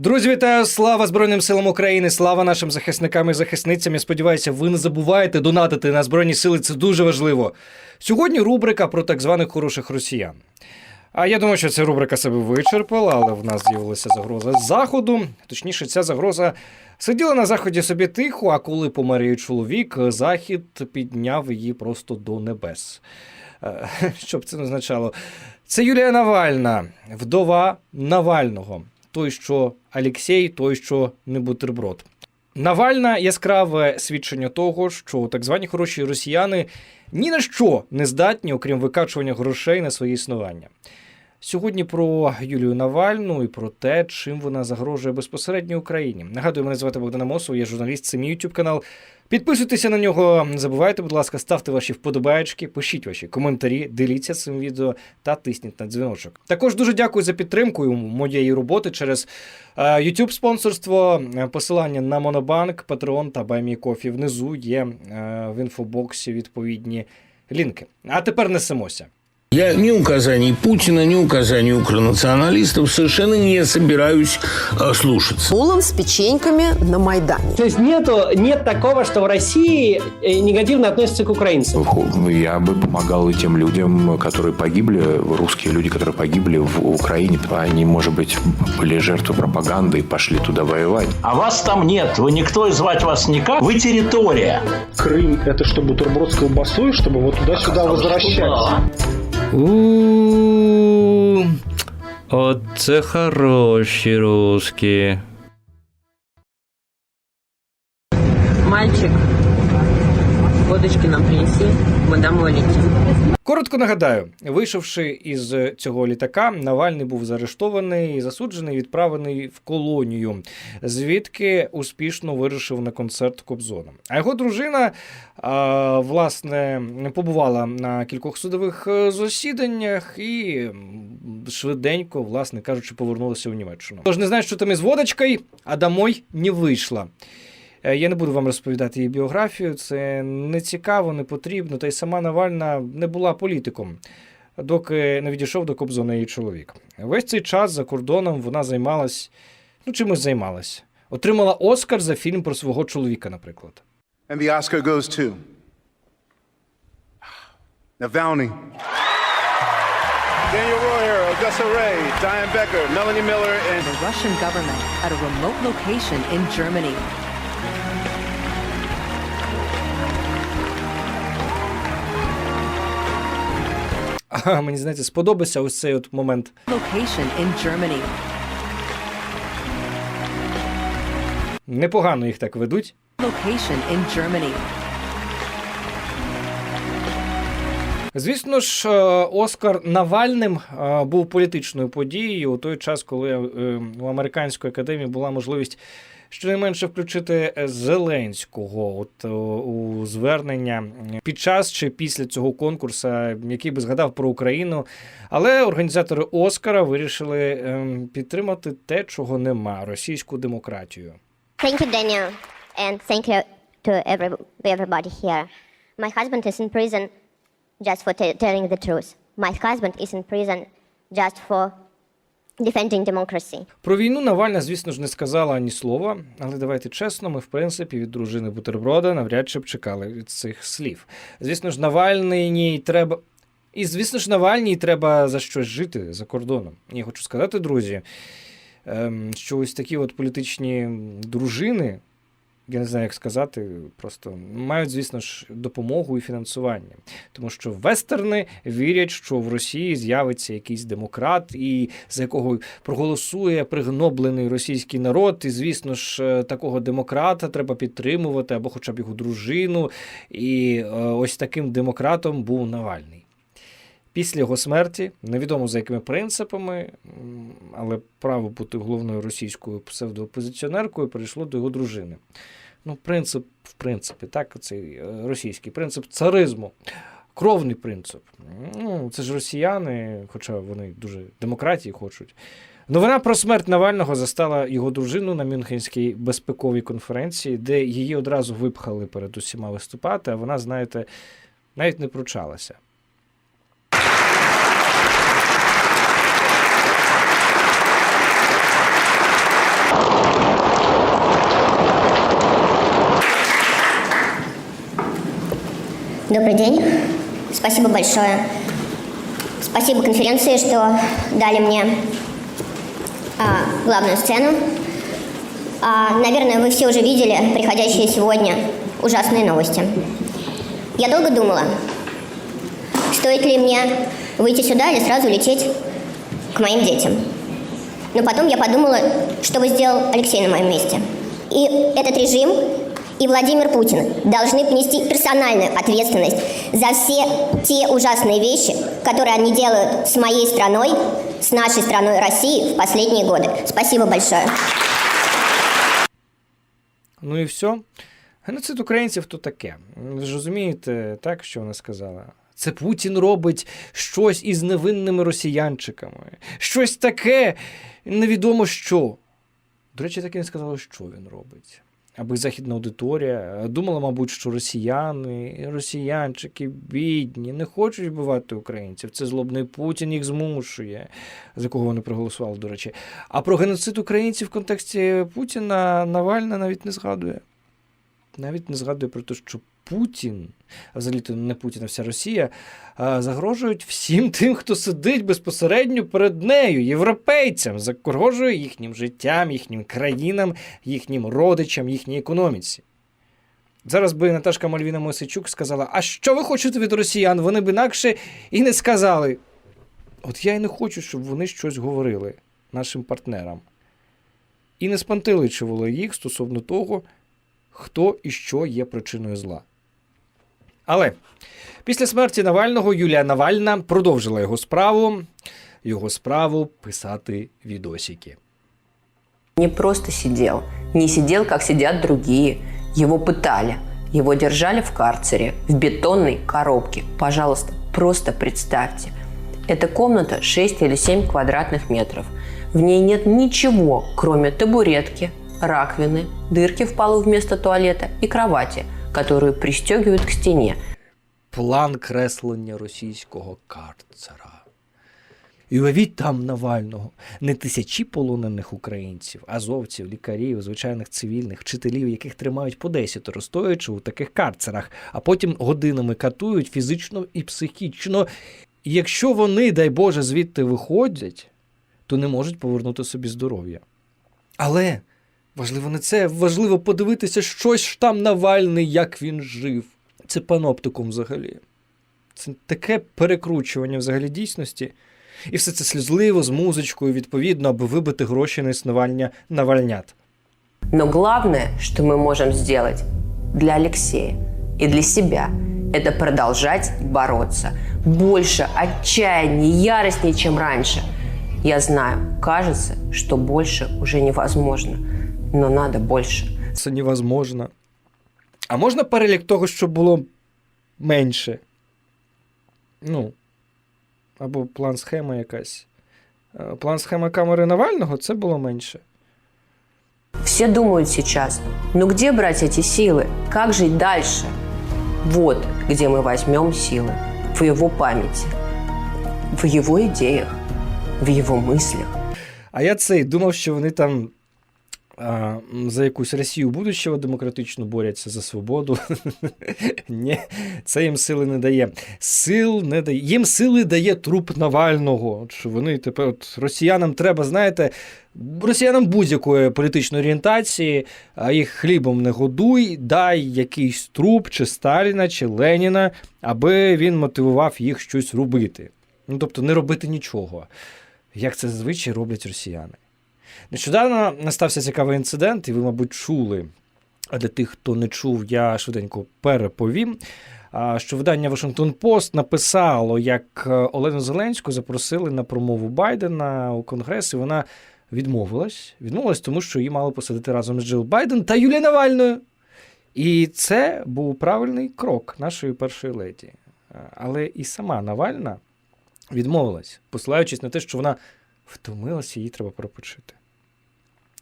Друзі, вітаю! Слава Збройним силам України! Слава нашим захисникам і захисницям. Я сподіваюся, ви не забуваєте донатити на Збройні сили. Це дуже важливо. Сьогодні рубрика про так званих хороших росіян. А я думаю, що ця рубрика себе вичерпала, але в нас з'явилася загроза з заходу. Точніше, ця загроза сиділа на заході собі тихо, а коли помер чоловік, захід підняв її просто до небес. Е, Що б це не означало? Це Юлія Навальна, вдова Навального. Той, що Алексей, той, що не бутерброд. Навальна яскраве свідчення того, що так звані хороші росіяни ні на що не здатні, окрім викачування грошей на своє існування. Сьогодні про Юлію Навальну і про те, чим вона загрожує безпосередньо Україні. Нагадую, мене звати Богдан Амосов, я журналіст, це мій YouTube канал. Підписуйтеся на нього, не забувайте, будь ласка, ставте ваші вподобаєчки, пишіть ваші коментарі, діліться цим відео та тисніть на дзвіночок. Також дуже дякую за підтримку моєї роботи через е, YouTube спонсорство, е, посилання на Монобанк, Patreon та BuyMeCoffee внизу є е, в інфобоксі відповідні лінки. А тепер несемося. Я ни указаний Путина, ни указаний укронационалистов совершенно не собираюсь э, слушаться. Улан с печеньками на Майдане. То есть нету, нет такого, что в России э, негативно относятся к украинцам. Я бы помогал и тем людям, которые погибли, русские люди, которые погибли в Украине. Они, может быть, были жертвой пропаганды и пошли туда воевать. А вас там нет, вы никто и звать вас никак, вы территория. Крым это что, бутерброд с колбасой, чтобы вот туда-сюда возвращаться? У, Оце хороші русські. Мальчик, водочки нам принеси, мы домой летим. Коротко нагадаю, вийшовши із цього літака, Навальний був заарештований, засуджений, відправлений в колонію, звідки успішно вирушив на концерт Кобзона. А його дружина, власне, побувала на кількох судових е, засіданнях і швиденько, власне кажучи, повернулася в Німеччину. Тож не знаю, що там із водочкою, а домой не вийшла. Е, Я не буду вам розповідати її біографію, це не цікаво, не потрібно. Та й сама Навальна не була політиком, доки не відійшов до Кобзона її чоловік. Весь цей час за кордоном вона займалась, ну чимось займалась. Отримала Оскар за фільм про свого чоловіка, наприклад. And the Oscar goes to Navalny. Daniel Royer, Augusta Ray, Diane Becker, Melanie Miller, and the Russian government at a remote location in Germany. мені знаєте, сподобався ось цей от момент. Непогано їх так ведуть. Звісно ж, е, Оскар Навальним е, був політичною подією у той час, коли е, у американської академії була можливість щонайменше включити Зеленського от, е, у звернення під час чи після цього конкурсу, який би згадав про Україну. Але організатори Оскара вирішили е, підтримати те, чого нема російську демократію. Thank you, Daniel, and thank you to every, everybody here. My husband is in prison just for telling the truth. My husband is in prison just for defending democracy. Про війну Навальна, звісно ж, не сказала ані слова, але давайте чесно, ми, в принципі, від дружини Бутерброда навряд чи б чекали від цих слів. Звісно ж, Навальній треба. І, звісно ж, Навальній треба за щось жити за кордоном. Я хочу сказати, друзі, ем, що ось такі от політичні дружини, я не знаю, як сказати, просто мають, звісно ж, допомогу і фінансування. Тому що вестерни вірять, що в Росії з'явиться якийсь демократ, і за якого проголосує пригноблений російський народ. І, звісно ж, е, такого демократа треба підтримувати, або хоча б його дружину. І е, ось таким демократом був Навальний. Після його смерті, невідомо за якими принципами, але право бути головною російською псевдоопозиціонеркою перейшло до його дружини. Ну, принцип, в принципі, так, цей е, російський принцип царизму. Кровний принцип. Ну, це ж росіяни, хоча вони дуже демократії хочуть. Новина про смерть Навального застала його дружину на Мюнхенській безпековій конференції, де її одразу випхали перед усіма виступати, а вона, знаєте, навіть не пручалася. Добрый день. Спасибо большое. Спасибо конференции, что дали мне а, главную сцену. А, наверное, вы все уже видели приходящие сегодня ужасные новости. Я долго думала, стоит ли мне выйти сюда или сразу лететь к моим детям. Но потом я подумала, что бы сделал Алексей на моем месте. И этот режим и Владимир Путин должны понести персональную ответственность за все те ужасные вещи, которые они делают с моей страной, с нашей страной России в последние годы. Спасибо большое. Ну і все. Геноцид українців то таке. Ви ж розумієте, так, що вона сказала? Це Путін робить щось із невинними росіянчиками. Щось таке, невідомо що. До речі, так і не сказала, що він робить. Аби західна аудиторія думала, мабуть, що росіяни, росіянчики, бідні, не хочуть вбивати українців. Це злобний Путін їх змушує, за кого вони проголосували, до речі. А про геноцид українців в контексті Путіна Навальна навіть не згадує. Навіть не згадує про те, що Путін, взагалі-то не Путін, а вся Росія, загрожують всім тим, хто сидить безпосередньо перед нею, європейцям, загрожує їхнім життям, їхнім країнам, їхнім родичам, їхній економіці. Зараз би Наташка Мальвіна Мосичук сказала: А що ви хочете від росіян? Вони б інакше і не сказали. От я й не хочу, щоб вони щось говорили нашим партнерам. І не спантеличували їх стосовно того, хто і що є причиною зла. Але після смерті Навального Юлія Навальна продовжила його справу, його справу писати відосики. Не просто сидел, не сидел, как сидят другие. Его пытали, его держали в карцере, в бетонной коробке. Пожалуйста, просто представьте. Эта комната 6 или 7 квадратных метров. В ней нет ничего, кроме табуретки, раковины, дырки в полу вместо туалета и кровати, которую пристегивают к стене. План креслення російського карцера. І уявіть там Навального не тисячі полонених українців, азовців, лікарів, звичайних цивільних, вчителів, яких тримають по десятеро, стоячи у таких карцерах, а потім годинами катують фізично і психічно. І якщо вони, дай Боже, звідти виходять, то не можуть повернути собі здоров'я. Але важливо не це, важливо подивитися, ж там Навальний, як він жив. Це паноптикум взагалі. Це таке перекручування взагалі дійсності. І все це сльозливо, з музичкою, відповідно, аби вибити гроші на існування навальнят. Но главное, что мы можем сделать для Алексея и для себя, это продолжать бороться. Больше, отчаяннее, яростнее, чем раньше. Я знаю, кажется, что больше уже невозможно, но надо больше. Це невозможно. А можна перелік того, що було менше? Ну. Або план схема якась. Е, План схема камери Навального це було менше. Все думают сейчас, ну где брать эти силы? Как жить дальше? Вот где мы возьмем силы. В его памяти, в его идеях, в его мыслях. А я цей думав, що вони там а, м, за якусь Росію будущого демократичну борються за свободу. Ні, це їм сили не дає. Сил не дає. Їм сили дає труп Навального. От що вони тепер от росіянам треба, знаєте, росіянам будь-якої політичної орієнтації, а їх хлібом не годуй, дай якийсь труп, чи Сталіна, чи Леніна, аби він мотивував їх щось робити. Ну тобто не робити нічого як це зазвичай роблять росіяни. Нещодавно настався цікавий інцидент, і ви, мабуть, чули. А для тих, хто не чув, я швиденько переповім. Що видання Вашингтон Пост написало, як е, Олену Зеленську запросили на промову Байдена у Конгрес, і вона відмовилась. Відмовилась, тому що її мали посадити разом з Джил Байден та Юлією Навальною. І це був правильний крок нашої першої леді. Але і сама Навальна відмовилась, посилаючись на те, що вона втомилася, їй треба перепочити.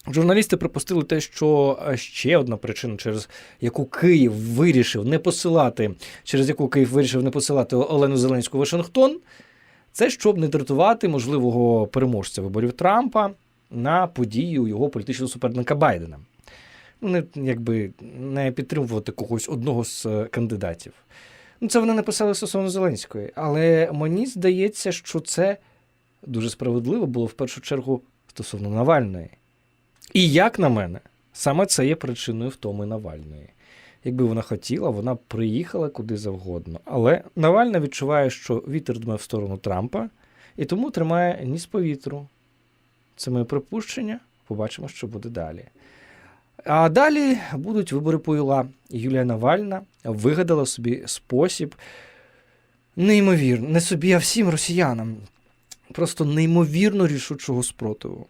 Журналісти припустили те, що е, ще одна причина, через яку Київ вирішив не посилати, через яку Київ вирішив не посилати Олену Зеленську Вашингтон, це щоб не дратувати можливого переможця виборів Трампа на подію його політичного суперника Байдена. Не, якби не підтримувати когось одного з е, кандидатів. Ну, це вони написали стосовно Зеленської. Але мені здається, що це дуже справедливо було в першу чергу стосовно Навальної. І як на мене, саме це є причиною втоми Навальної. Якби вона хотіла, вона б приїхала куди завгодно. Але Навальна відчуває, що вітер дме в сторону Трампа, і тому тримає ніс по вітру. Це моє припущення. Побачимо, що буде далі. А далі будуть вибори по ЮЛА. Юлія Навальна вигадала собі спосіб неймовірно, не собі, а всім росіянам. Просто неймовірно рішучого спротиву.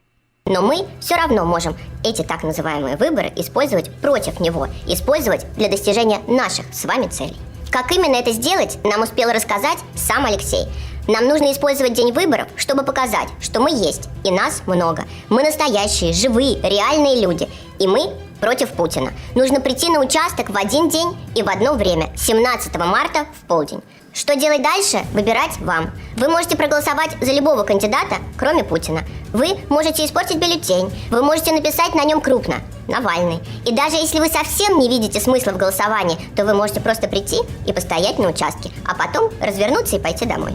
Но мы все равно можем эти так называемые выборы использовать против него, использовать для достижения наших с вами целей. Как именно это сделать, нам успел рассказать сам Алексей. Нам нужно использовать день выборов, чтобы показать, что мы есть, и нас много. Мы настоящие, живые, реальные люди, и мы против Путина. Нужно прийти на участок в один день и в одно время, 17 марта в полдень. Что делать дальше, выбирать вам. Вы можете проголосовать за любого кандидата, кроме Путина. Вы можете испортить бюллетень. Вы можете написать на нем крупно «Навальный». И даже если вы совсем не видите смысла в голосовании, то вы можете просто прийти и постоять на участке, а потом развернуться и пойти домой.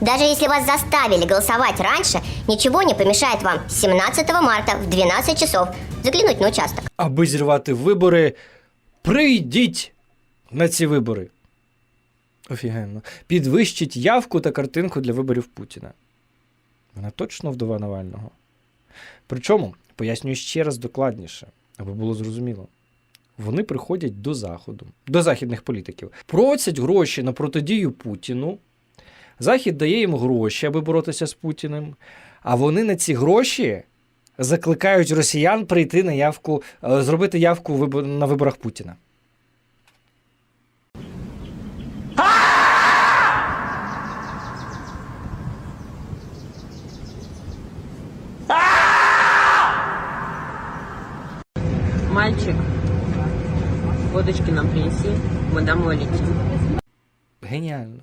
Даже если вас заставили голосовать раньше, ничего не помешает вам 17 марта в 12 часов заглянуть на участок. Аби зірвати вибори, прийдіть на ці вибори. Офігенно. Підвищіть явку та картинку для виборів Путіна. Вона точно вдова Навального. Причому, пояснюю ще раз докладніше, аби було зрозуміло. Вони приходять до Заходу, до західних політиків, просять гроші на протидію Путіну. Захід дає їм гроші, аби боротися з Путіним. А вони на ці гроші закликають росіян прийти на явку, е, зробити явку на виборах Путіна. Мальчик, водочки нам принеси, домой летим. Геніально.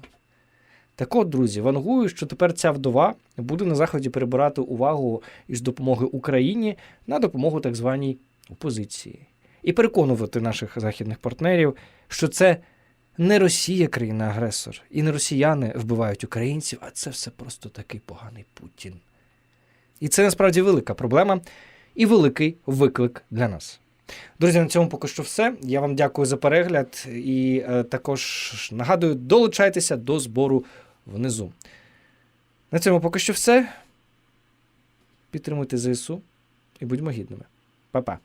Так от, друзі, вангую, що тепер ця вдова буде на заході перебирати увагу із допомоги Україні на допомогу так званій опозиції. І переконувати наших західних партнерів, що це не Росія країна-агресор, і не росіяни вбивають українців, а це все просто такий поганий Путін. І це насправді велика проблема і великий виклик для нас. Друзі, на цьому поки що все. Я вам дякую за перегляд і е, також нагадую, долучайтеся до збору внизу. На цьому поки що все. Підтримуйте ЗСУ і будьмо гідними. Па-па.